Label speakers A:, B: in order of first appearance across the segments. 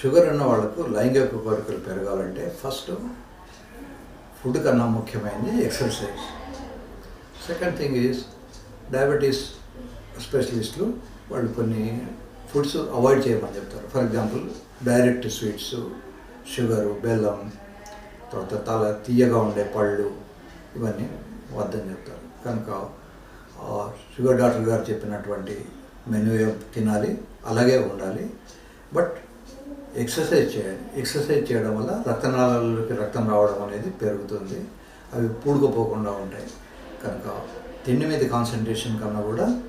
A: Sugar ఉన్న వాళ్ళకు లైంగిక కోరికలు పెరగాలంటే ఫస్ట్ ఫుడ్ కన్నా ముఖ్యమైనది exercise. Second thing is diabetes స్పెషలిస్టులు వాళ్ళు కొన్ని ఫుడ్స్ అవాయిడ్ చేయమని చెప్తారు. For example direct sweets sugar బెల్లం తర్వాత తల తీయగా ఉండే పళ్ళు ఇవన్నీ వద్దని చెప్తారు. కనుక షుగర్ డాక్టర్ గారు చెప్పినటువంటి మెనూ తినాలి అలాగే ఉండాలి. బట్ ఎక్సర్సైజ్ చేయాలి ఎక్సర్సైజ్ చేయడం వల్ల రక్తనాళాలలోకి రక్తం రావడం అనేది పెరుగుతుంది. అవి పూడుకుపోకుండా ఉంటాయి. కనుక తిండి మీద కాన్సన్ట్రేషన్ కన్నా కూడా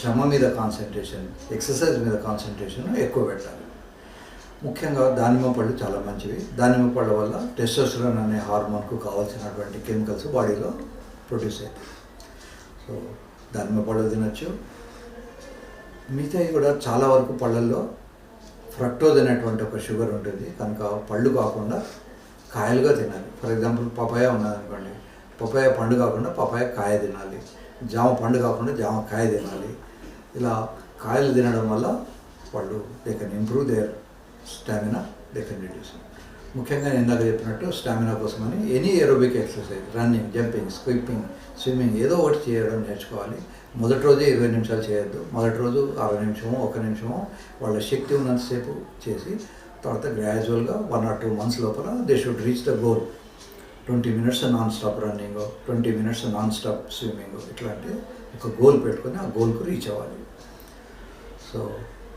A: శ్రమ మీద కాన్సన్ట్రేషన్ ఎక్సర్సైజ్ మీద కాన్సన్ట్రేషన్ ఎక్కువ పెట్టాలి. ముఖ్యంగా దానిమ్మ పళ్ళు చాలా మంచివి. దానిమ్మ పళ్ళ వల్ల టెస్టోస్టెరాన్ అనే హార్మోన్కు కావాల్సినటువంటి కెమికల్స్ బాడీలో ప్రొడ్యూస్ అవుతాయి. సో దానిమ్మ పళ్ళు తినచ్చు. మిగతాయి కూడా చాలా వరకు పళ్ళల్లో ఫ్రక్టోజ్ అనేటువంటి ఒక షుగర్ ఉంటుంది. కనుక పళ్ళు కాకుండా కాయలుగా తినాలి. ఫర్ ఎగ్జాంపుల్ పపాయ ఉన్నదనుకోండి. పపాయ పండు కాకుండా పపాయ కాయ తినాలి. జామ పండు కాకుండా జామ కాయ తినాలి. ఇలా కాయలు తినడం వల్ల వాళ్ళు they can improve their stamina they can reduce ముఖ్యంగా నేను ఇందాక చెప్పినట్టు స్టామినా కోసమని any aerobic exercise running jumping skipping swimming ఏదో ఒకటి చేయడం నేర్చుకోవాలి. మొదటి రోజే ఇరవై నిమిషాలు చేయొద్దు. మొదటి రోజు అరవై నిమిషము ఒక నిమిషము వాళ్ళ శక్తి ఉన్నంతసేపు చేసి తర్వాత గ్రాడ్యువల్గా వన్ ఆర్ టూ మంత్స్ లోపల they should reach the goal twenty minutes non stop running twenty minutes non stop swimming ఇట్లాంటి ఒక గోల్ పెట్టుకొని ఆ గోల్కు రీచ్ అవ్వాలి. సో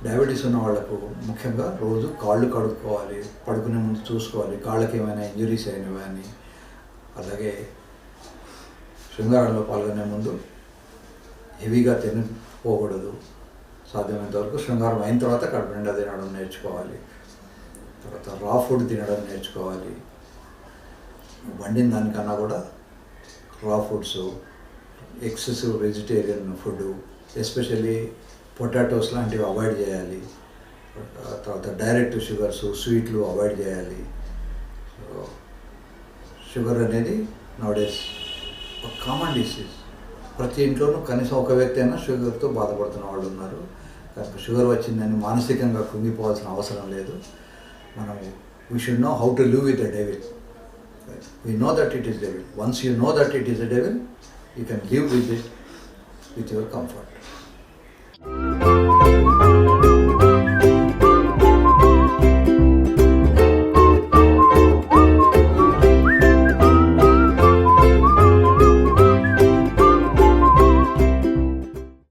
A: డయాబెటీస్ ఉన్న వాళ్ళకు ముఖ్యంగా రోజు కాళ్ళు కడుక్కోవాలి పడుకునే ముందు చూసుకోవాలి. కాళ్ళకి ఏమైనా ఇంజరీస్ అయినవి అని. అలాగే శృంగారంలో పాల్గొనే ముందు హెవీగా తినిపోకూడదు సాధ్యమైనంత వరకు శృంగారం అయిన తర్వాత కడుపు నిండా తినడం నేర్చుకోవాలి. తర్వాత రా ఫుడ్ తినడం నేర్చుకోవాలి. వండిన దానికన్నా కూడా raw foods excessive vegetarian food especially potatoes లాంటివి అవాయిడ్ చేయాలి. తర్వాత డైరెక్ట్ షుగర్స్ స్వీట్లు అవాయిడ్ చేయాలి. సో షుగర్ అనేది నవడేస్ ఒక కామన్ డిసీజ్. ప్రతి ఇంట్లోనూ కనీసం ఒక వ్యక్తి అయినా షుగర్తో బాధపడుతున్న వాళ్ళు ఉన్నారు. కనుక షుగర్ వచ్చిందని మానసికంగా కుంగిపోవాల్సిన అవసరం లేదు. మనం we should know how to live with the devil know that it is devil once you know that it is the devil you can live with it with your comfort Thank you.